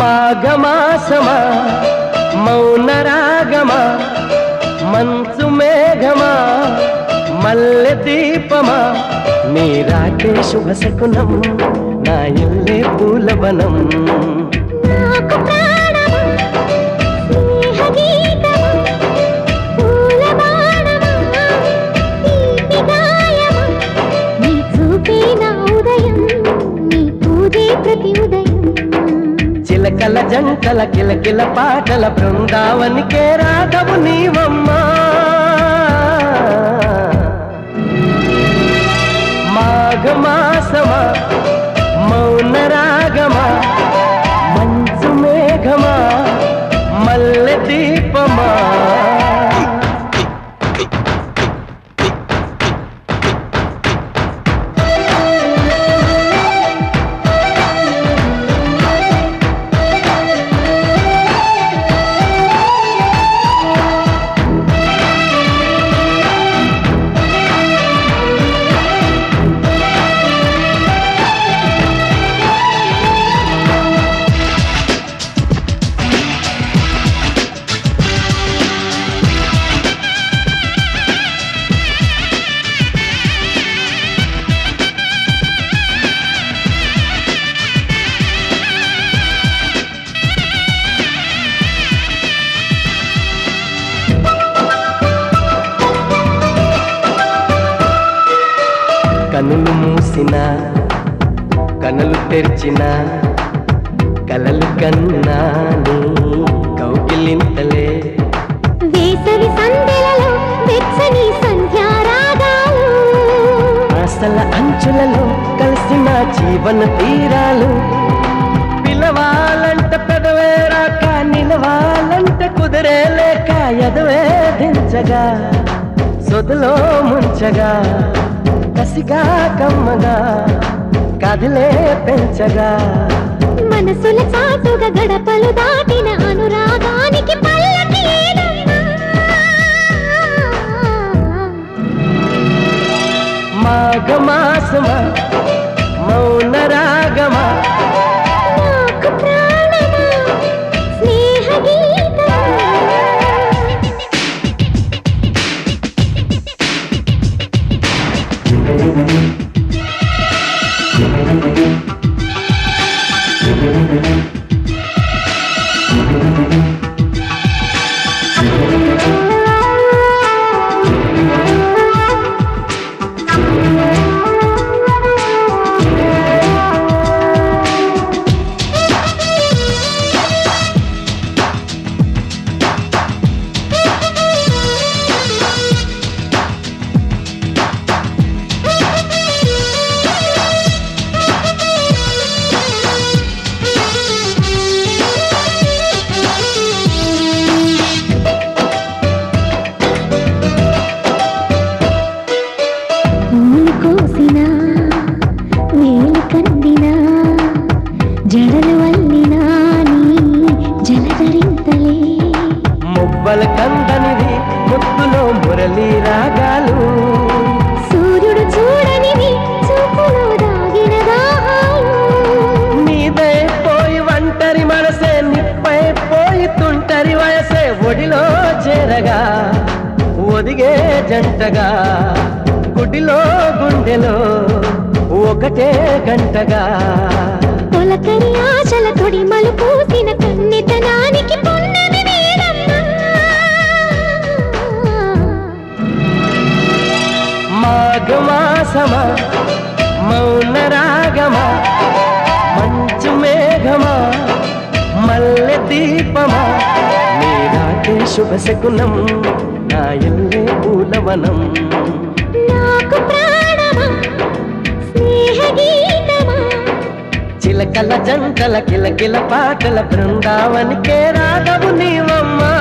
మాఘమాసమా మౌనరాగమా మంచు మేఘమా మల్లె దీపమా నీరాటే శుభ శకునం నా ఇల్లే పూలవనం. జంటల జంటల కిలకిల పాటల బృందావనికే రాఘవు నీవమ్మా. మాఘమాసమా కనులు మూసిన కనులు తెరిచిన కలలు కన్నా నీ కౌగిలింతలే. వేసవి సందెలలో వెచ్చని సంధ్యారాగాలు ఆశల అంచులలో కలిసిన జీవన తీరాలు. పిలవాలంట పెదవే రాక నిలవాలంట కుదిరే లేక ఎదవే దించగా సొదులో ముంచగా. కసిగా కమ్మగా కదిలే పెంచగా మనసుల చాటుగా గడపలు దాటిన అనురాగానికి? మాఘమాసమా Thank you. మువ్వల కందనివి ముత్తులో మురళీ రాగాలు. సూర్యుడు చూడనివి చూపులో దాగిన నీదే పోయి ఒంటరి మనసే నిప్పై పోయి తుంటరి వయసే ఒడిలో చేరగా ఒదిగే జంటగా గుడిలో గుండెలో ఒకటే గంటగా. తొలకరి ఆశల తొడిమలు పూసిన కన్నెతనానికి రాగమా మంచు మేఘమా? మల్లె దీపమా? నీరాటే శుభ శకునం నా ఇల్లే పూలవనం. నాకు ప్రాణమా? స్నేహ గీతమా? చిలకల జంటల కిలకిల పాటల బృందావనికే రాగవు నీవమ్మా.